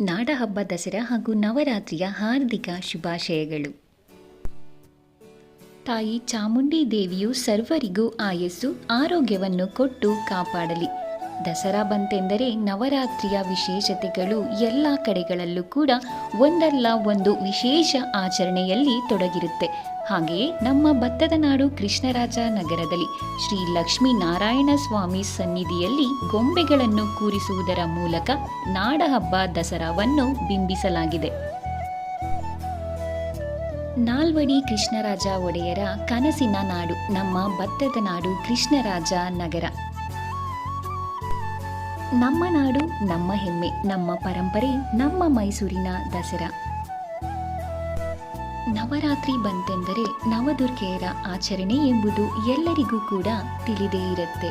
ನಾಡಹಬ್ಬ ದಸರಾ ಹಾಗೂ ನವರಾತ್ರಿಯ ಹಾರ್ದಿಕ ಶುಭಾಶಯಗಳು. ತಾಯಿ ಚಾಮುಂಡಿ ದೇವಿಯು ಸರ್ವರಿಗೂ ಆಯಸ್ಸು, ಆರೋಗ್ಯವನ್ನು ಕೊಟ್ಟು ಕಾಪಾಡಲಿ. ದಸರಾ ಬಂತೆಂದರೆ ನವರಾತ್ರಿಯ ವಿಶೇಷತೆಗಳು ಎಲ್ಲ ಕಡೆಗಳಲ್ಲೂ ಕೂಡ ಒಂದಲ್ಲ ಒಂದು ವಿಶೇಷ ಆಚರಣೆಯಲ್ಲಿ ತೊಡಗಿರುತ್ತೆ. ಹಾಗೆಯೇ ನಮ್ಮ ಭತ್ತದ ನಾಡು ಕೃಷ್ಣರಾಜ ನಗರದಲ್ಲಿ ಶ್ರೀ ಲಕ್ಷ್ಮೀ ನಾರಾಯಣ ಸ್ವಾಮಿ ಸನ್ನಿಧಿಯಲ್ಲಿ ಗೊಂಬೆಗಳನ್ನು ಕೂರಿಸುವುದರ ಮೂಲಕ ನಾಡಹಬ್ಬ ದಸರಾವನ್ನು ಬಿಂಬಿಸಲಾಗಿದೆ. ನಾಲ್ವಡಿ ಕೃಷ್ಣರಾಜ ಒಡೆಯರ ಕನಸಿನ ನಾಡು, ನಮ್ಮ ಭತ್ತದ ನಾಡು ಕೃಷ್ಣರಾಜ ನಗರ. ನಮ್ಮ ನಾಡು, ನಮ್ಮ ಹೆಮ್ಮೆ, ನಮ್ಮ ಪರಂಪರೆ, ನಮ್ಮ ಮೈಸೂರಿನ ದಸರಾ. ನವರಾತ್ರಿ ಬಂತೆಂದರೆ ನವದುರ್ಗೆಯರ ಆಚರಣೆ ಎಂಬುದು ಎಲ್ಲರಿಗೂ ಕೂಡ ತಿಳಿದೇ ಇರುತ್ತೆ.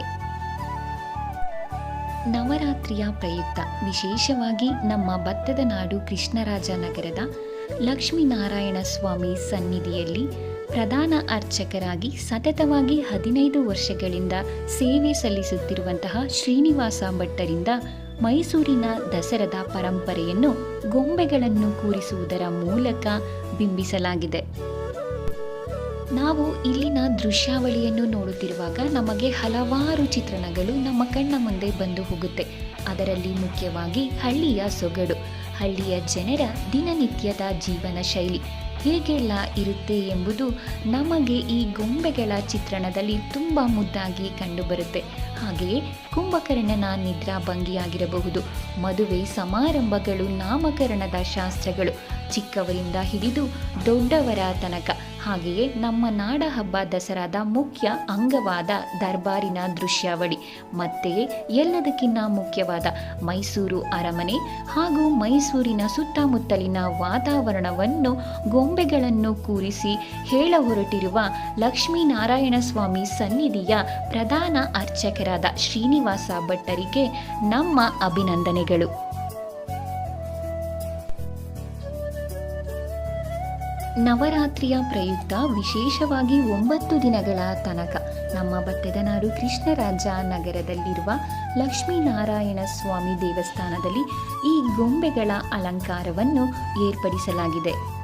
ನವರಾತ್ರಿಯ ಪ್ರಯುಕ್ತ, ವಿಶೇಷವಾಗಿ ನಮ್ಮ ಭತ್ತದ ನಾಡು ಕೃಷ್ಣರಾಜನಗರದ ಲಕ್ಷ್ಮೀನಾರಾಯಣ ಸ್ವಾಮಿ ಸನ್ನಿಧಿಯಲ್ಲಿ ಪ್ರಧಾನ ಅರ್ಚಕರಾಗಿ ಸತತವಾಗಿ ಹದಿನೈದು ವರ್ಷಗಳಿಂದ ಸೇವೆ ಸಲ್ಲಿಸುತ್ತಿರುವಂತಹ ಶ್ರೀನಿವಾಸ ಭಟ್ಟರಿಂದ ಮೈಸೂರಿನ ದಸರದ ಪರಂಪರೆಯನ್ನು ಗೊಂಬೆಗಳನ್ನು ಕೂರಿಸುವುದರ ಮೂಲಕ ಬಿಂಬಿಸಲಾಗಿದೆ. ನಾವು ಇಲ್ಲಿನ ದೃಶ್ಯಾವಳಿಯನ್ನು ನೋಡುತ್ತಿರುವಾಗ ನಮಗೆ ಹಲವಾರು ಚಿತ್ರಣಗಳು ನಮ್ಮ ಕಣ್ಣ ಮುಂದೆ ಬಂದು ಹೋಗುತ್ತೆ. ಅದರಲ್ಲಿ ಮುಖ್ಯವಾಗಿ ಹಳ್ಳಿಯ ಸೊಗಡು, ಹಳ್ಳಿಯ ಜನರ ದಿನನಿತ್ಯದ ಜೀವನ ಶೈಲಿ ಹೇಗೆಲ್ಲ ಇರುತ್ತೆ ಎಂಬುದು ನಮಗೆ ಈ ಗೊಂಬೆಗಳ ಚಿತ್ರಣದಲ್ಲಿ ತುಂಬ ಮುದ್ದಾಗಿ ಕಂಡುಬರುತ್ತೆ. ಹಾಗೆಯೇ ಕುಂಭಕರ್ಣನ ನಿದ್ರಾ ಭಂಗಿಯಾಗಿರಬಹುದು ಮದುವೆ ಸಮಾರಂಭಗಳು ನಾಮಕರಣದ ಶಾಸ್ತ್ರಗಳು. ಚಿಕ್ಕವರಿಂದ ಹಿಡಿದು ದೊಡ್ಡವರ ತನಕ. ಹಾಗೆಯೇ ನಮ್ಮ ನಾಡ ಹಬ್ಬ ದಸರಾದ ಮುಖ್ಯ ಅಂಗವಾದ ದರ್ಬಾರಿನ ದೃಶ್ಯಾವಳಿ. ಮತ್ತೆ ಎಲ್ಲದಕ್ಕಿಂತ ಮುಖ್ಯವಾದ ಮೈಸೂರು ಅರಮನೆ ಹಾಗೂ ಮೈಸೂರಿನ ಸುತ್ತಮುತ್ತಲಿನ ವಾತಾವರಣವನ್ನು ಗೊಂಬೆಗಳನ್ನು ಕೂರಿಸಿ ಹೇಳ ಹೊರಟಿರುವ ಲಕ್ಷ್ಮೀನಾರಾಯಣ ಸ್ವಾಮಿ ಸನ್ನಿಧಿಯ ಪ್ರಧಾನ ಅರ್ಚಕರಾದ ಶ್ರೀನಿವಾಸ ಭಟ್ಟರಿಗೆ ನಮ್ಮ ಅಭಿನಂದನೆಗಳು. ನವರಾತ್ರಿಯ ಪ್ರಯುಕ್ತ ವಿಶೇಷವಾಗಿ ಒಂಬತ್ತು ದಿನಗಳ ತನಕ ನಮ್ಮ ಭತ್ತದ ನಾಡು ಕೃಷ್ಣರಾಜ ನಗರದಲ್ಲಿರುವ ಲಕ್ಷ್ಮೀನಾರಾಯಣ ಸ್ವಾಮಿ ದೇವಸ್ಥಾನದಲ್ಲಿ ಈ ಗೊಂಬೆಗಳ ಅಲಂಕಾರವನ್ನು ಏರ್ಪಡಿಸಲಾಗಿದೆ.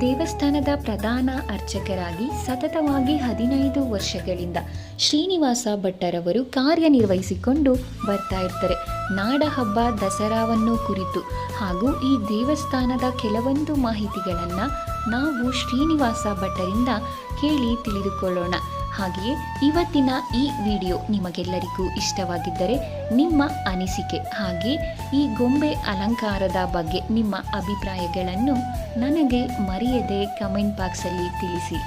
ದೇವಸ್ಥಾನದ ಪ್ರಧಾನ ಅರ್ಚಕರಾಗಿ ಸತತವಾಗಿ ಹದಿನೈದು ವರ್ಷಗಳಿಂದ ಶ್ರೀನಿವಾಸ ಭಟ್ಟರವರು ಕಾರ್ಯನಿರ್ವಹಿಸಿಕೊಂಡು ಬರ್ತಾ ಇರ್ತಾರೆ. ನಾಡಹಬ್ಬ ದಸರಾವನ್ನು ಕುರಿತು ಹಾಗೂ ಈ ದೇವಸ್ಥಾನದ ಕೆಲವೊಂದು ಮಾಹಿತಿಗಳನ್ನು ನಾವು ಶ್ರೀನಿವಾಸ ಭಟ್ಟರಿಂದ ಕೇಳಿ ತಿಳಿದುಕೊಳ್ಳೋಣ. ಹಾಗೆಯೇ ಇವತ್ತಿನ ಈ ವಿಡಿಯೋ ನಿಮಗೆಲ್ಲರಿಗೂ ಇಷ್ಟವಾಗಿದ್ದರೆ ನಿಮ್ಮ ಅನಿಸಿಕೆ ಹಾಗೆ ಈ ಗೊಂಬೆ ಅಲಂಕಾರದ ಬಗ್ಗೆ ನಿಮ್ಮ ಅಭಿಪ್ರಾಯಗಳನ್ನು ನನಗೆ ಮರೆಯದೆ ಕಮೆಂಟ್ ಬಾಕ್ಸಲ್ಲಿ ತಿಳಿಸಿ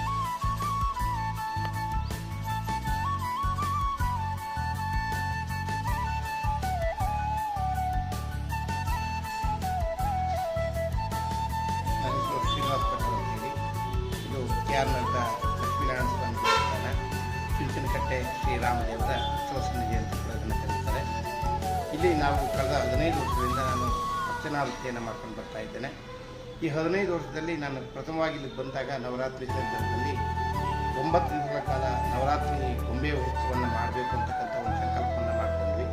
ನನ್ನ ಚುಂಚನಕಟ್ಟೆ ಶ್ರೀರಾಮದೇವರ ಅಂತ ಕೂಡ ಇದನ್ನು ಕರೀತಾರೆ. ಇಲ್ಲಿ ನಾವು ಕಳೆದ ಹದಿನೈದು ವರ್ಷದಿಂದ ನಾನು ಅರ್ಚನಾ ಮಾಡ್ಕೊಂಡು ಬರ್ತಾ ಇದ್ದೇನೆ. ಈ ಹದಿನೈದು ವರ್ಷದಲ್ಲಿ ನಾನು ಪ್ರಥಮವಾಗಿ ಇಲ್ಲಿ ಬಂದಾಗ ನವರಾತ್ರಿ ಸಂದರ್ಭದಲ್ಲಿ ಒಂಬತ್ತು ದಿನಗಳ ಕಾಲ ನವರಾತ್ರಿ ಗೊಂಬೆ ಉತ್ಸವವನ್ನು ಮಾಡಬೇಕು ಅಂತಕ್ಕಂಥ ಒಂದು ಸಂಕಲ್ಪವನ್ನು ಮಾಡ್ಕೊಂಡ್ವಿ.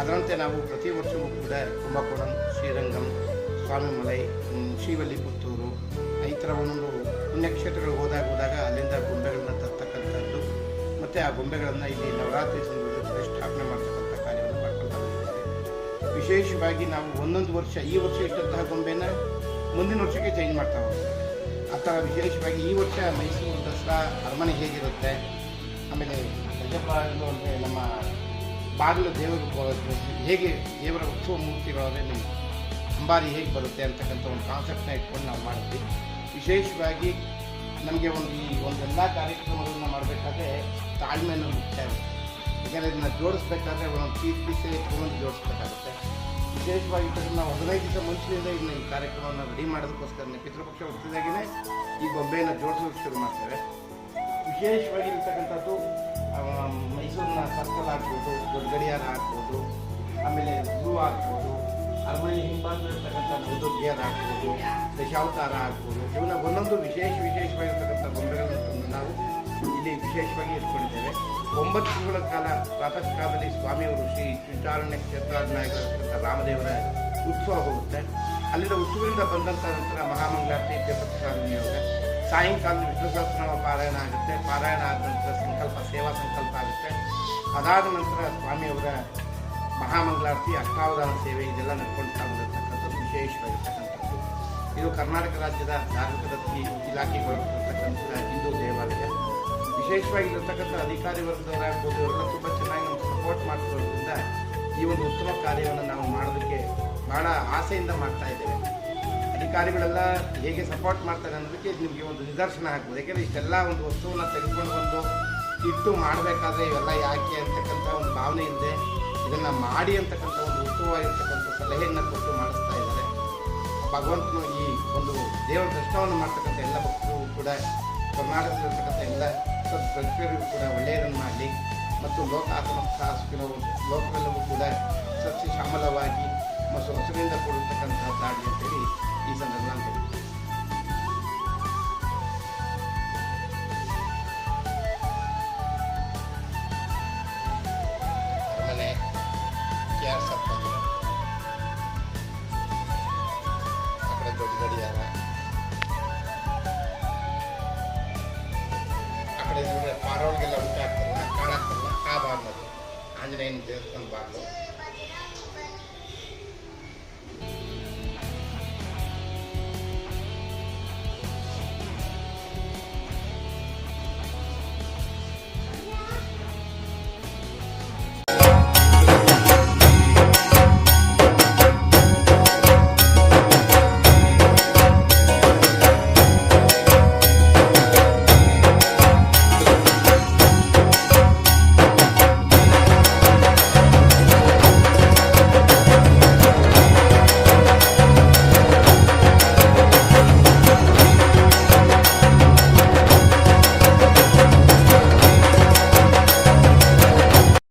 ಅದರಂತೆ ನಾವು ಪ್ರತಿ ವರ್ಷವೂ ಕೂಡ ಕುಂಭಕೋಣಂ ಶ್ರೀರಂಗಂ ಸ್ವಾಮಿಮಲೈ ಹ್ಮ್, ಶ್ರೀವಲ್ಲಿಪುತ್ತೂರು ಈ ಥರ ಒಂದೊಂದು ಪುಣ್ಯಕ್ಷೇತ್ರಗಳು ಹೋದಾಗ ಹೋದಾಗ ಅಲ್ಲಿಂದ ಗೊಂಬೆಗಳನ್ನ ಮತ್ತು ಆ ಗೊಂಬೆಗಳನ್ನು ಇಲ್ಲಿ ನವರಾತ್ರಿ ಸಂದರ್ಭದಲ್ಲಿ ಸ್ಥಾಪನೆ ಮಾಡ್ತಕ್ಕಂಥ ಕಾರ್ಯವನ್ನು ಮಾಡ್ಕೊಳ್ತಾ ವಿಶೇಷವಾಗಿ ನಾವು ಒಂದೊಂದು ವರ್ಷ, ಈ ವರ್ಷ ಇಟ್ಟಂತಹ ಗೊಂಬೆನ ಮುಂದಿನ ವರ್ಷಕ್ಕೆ ಚೇಂಜ್ ಮಾಡ್ತಾ ಹೋಗ್ತೀವಿ. ಆ ವಿಶೇಷವಾಗಿ ಈ ವರ್ಷ ಮೈಸೂರು ದಸರಾ ಅರಮನೆ ಹೇಗಿರುತ್ತೆ? ಆಮೇಲೆ ಗಜಪಾಲು ಅಂದರೆ ನಮ್ಮ ಬಾಗಿಲು ದೇವರು ಹೇಗೆ ದೇವರ ಉತ್ಸವ ಮೂರ್ತಿಗಳಾದರೆ ನಿಮ್ಮ ಅಂಬಾರಿ ಹೇಗೆ ಬರುತ್ತೆ ಅಂತಕ್ಕಂಥ ಒಂದು ಕಾನ್ಸೆಪ್ಟನ್ನ ಇಟ್ಕೊಂಡು ನಾವು ಮಾಡ್ತೀವಿ ವಿಶೇಷವಾಗಿ ನಮಗೆ ಒಂದು ಈ ಒಂದೆಲ್ಲ ಕಾರ್ಯಕ್ರಮಗಳನ್ನು ಮಾಡಬೇಕಾದ್ರೆ ತಾಳ್ಮೆಯನ್ನು ಮುಖ್ಯ ಆಗುತ್ತೆ ಯಾಕಂದರೆ ಇದನ್ನ ಜೋಡಿಸ್ಬೇಕಾದ್ರೆ ಒಂದೊಂದು ಪೀಸ್ ಪೀಸೇ ಇಟ್ಕೊಂಡು ಜೋಡಿಸ್ಬೇಕಾಗುತ್ತೆ. ವಿಶೇಷವಾಗಿ ನಾವು ಹದಿನೈದು ದಿವಸ ಮುಂಚಿನಿಂದ ಇದನ್ನ ಈ ಕಾರ್ಯಕ್ರಮವನ್ನು ರೆಡಿ ಮಾಡೋದಕ್ಕೋಸ್ಕರ ಪಿತೃಪಕ್ಷ ಹುಟ್ಟಿದಾಗಿನೇ ಈ ಗೊಂಬೆಯನ್ನು ಜೋಡಿಸೋಕೆ ಶುರು ಮಾಡ್ತೇವೆ. ವಿಶೇಷವಾಗಿ ಇರ್ತಕ್ಕಂಥದ್ದು ಮೈಸೂರಿನ ಸರ್ಕಲ್ ಆಗ್ಬೋದು, ದೊಡ್ಡ ಗಡಿಯಾರ ಆಗ್ಬೋದು, ಆಮೇಲೆ ಹೂ ಹಾಕ್ಬೋದು ಅರಮನೆ ಹಿಂಭಾಗದಲ್ಲಿರ್ತಕ್ಕಂಥ ನವದುರ್ಗಿಯರ್ ಆಗ್ಬೋದು, ದಶಾವತಾರ ಆಗ್ಬೋದು ಇವನ್ನ ಒಂದೊಂದು ವಿಶೇಷ ವಿಶೇಷವಾಗಿರ್ತಕ್ಕಂಥ ಗೊಂಬೆಗಳನ್ನು ನಾವು ಇಲ್ಲಿ ವಿಶೇಷವಾಗಿ ಇಟ್ಕೊಂಡಿದ್ದೇವೆ. ಒಂಬತ್ತು ತಿಂಗಳ ಕಾಲ ಪ್ರಾತಃ ಕಾಲದಲ್ಲಿ ಸ್ವಾಮಿಯವರು ಶ್ರೀ ಚಿತ್ತಾರಣ್ಯ ಕ್ಷೇತ್ರಾಧಿನಾಯಕರಾಗಿರ್ತಕ್ಕಂಥ ರಾಮದೇವರ ಉತ್ಸವ ಹೋಗುತ್ತೆ. ಅಲ್ಲಿಂದ ಉತ್ಸವದಿಂದ ಬಂದಂಥ ನಂತರ ಮಹಾಮಂಗಳಾರತಿ ದೇವಸ್ಥಾನ ಸಾಯಂಕಾಲ ವಿಷ್ಣು ಸಹಸ್ರನಾಮ ಪಾರಾಯಣ ಆಗುತ್ತೆ. ಪಾರಾಯಣ ಆದ ನಂತರ ಸಂಕಲ್ಪ, ಸೇವಾ ಸಂಕಲ್ಪ ಆಗುತ್ತೆ. ಅದಾದ ನಂತರ ಸ್ವಾಮಿಯವರ ಮಹಾಮಂಗಳಾರತಿ, ಅಷ್ಟಾವಧಾನ ಸೇವೆ, ಇದೆಲ್ಲ ನಡ್ಕೊಳ್ತಾ ಬಂದಿರತಕ್ಕಂಥದ್ದು ವಿಶೇಷವಾಗಿರ್ತಕ್ಕಂಥದ್ದು. ಇದು ಕರ್ನಾಟಕ ರಾಜ್ಯದ ಧಾರ್ಮಿಕ ದತ್ತಿ ಇಲಾಖೆಗೊಳಪಟ್ಟಿರ್ತಕ್ಕಂಥ ಹಿಂದೂ ದೇವಾಲಯ. ವಿಶೇಷವಾಗಿ ಇರತಕ್ಕಂಥ ಅಧಿಕಾರಿ ವರ್ಗದವರಾಗ್ಬೋದು, ಇವರೆಲ್ಲ ತುಂಬ ಚೆನ್ನಾಗಿ ನಮ್ಗೆ ಸಪೋರ್ಟ್ ಮಾಡ್ತಿರೋದ್ರಿಂದ ಈ ಒಂದು ಉತ್ತಮ ಕಾರ್ಯವನ್ನು ನಾವು ಮಾಡೋದಕ್ಕೆ ಭಾಳ ಆಸೆಯಿಂದ ಮಾಡ್ತಾ ಇದ್ದೇವೆ. ಅಧಿಕಾರಿಗಳೆಲ್ಲ ಹೇಗೆ ಸಪೋರ್ಟ್ ಮಾಡ್ತಾರೆ ಅನ್ನೋದಕ್ಕೆ ನಿಮಗೆ ಒಂದು ನಿದರ್ಶನ ಆಗ್ಬೋದು. ಯಾಕೆಂದರೆ ಇಷ್ಟೆಲ್ಲ ಒಂದು ವಸ್ತುವನ್ನು ತೆಗೆದುಕೊಂಡು ಬಂದು ಇಟ್ಟು ಮಾಡಬೇಕಾದ್ರೆ ಇವೆಲ್ಲ ಯಾಕೆ ಅಂತಕ್ಕಂಥ ಒಂದು ಭಾವನೆ ಇದೆ ಇದನ್ನು ಮಾಡಿ ಅಂತಕ್ಕಂಥ ಒಂದು ಉತ್ತಮವಾಗಿರ್ತಕ್ಕಂಥ ಸಲಹೆಯನ್ನು ಕೊಟ್ಟು ಮಾಡಿಸ್ತಾ ಇದ್ದಾರೆ. ಭಗವಂತನು ಈ ಒಂದು ದೇವರ ದರ್ಶನವನ್ನು ಮಾಡ್ತಕ್ಕಂಥ ಎಲ್ಲ ಭಕ್ತರು ಕೂಡ, ಕರ್ನಾಟಕದಲ್ಲಿರ್ತಕ್ಕಂಥ ಎಲ್ಲ ಸತ್ಪ್ರತಿಯರಿಗೂ ಕೂಡ ಒಳ್ಳೆಯದನ್ನು ಮಾಡಲಿ. ಮತ್ತು ಲೋಕಾತ್ಮಕ ಸುಖಿನವು ಲೋಕವೆಲ್ಲವೂ ಕೂಡ ಸಸ್ಯ ಶ್ಯಾಮಲವಾಗಿ ಮತ್ತು ಹಸುವಿನಿಂದ ಕೂಡಿರ್ತಕ್ಕಂಥದ್ದಾಗಲಿ ಅಂತೇಳಿ ಈ ಸಂದರ್ಭ ಆ ಕಡೆ ನೋಡಿದ್ರೆ ಪಾರವಳಿಗೆಲ್ಲ ಊಟ ಆಗ್ತಾರಲ್ಲ ಕಾಣಾಗ್ತಾರಲ್ಲ ಆ ಬಾಗ್ಲದು ಆಂಜನೇಯನ ದೇವಸ್ಥಾನ ಬಾಗ್ಲು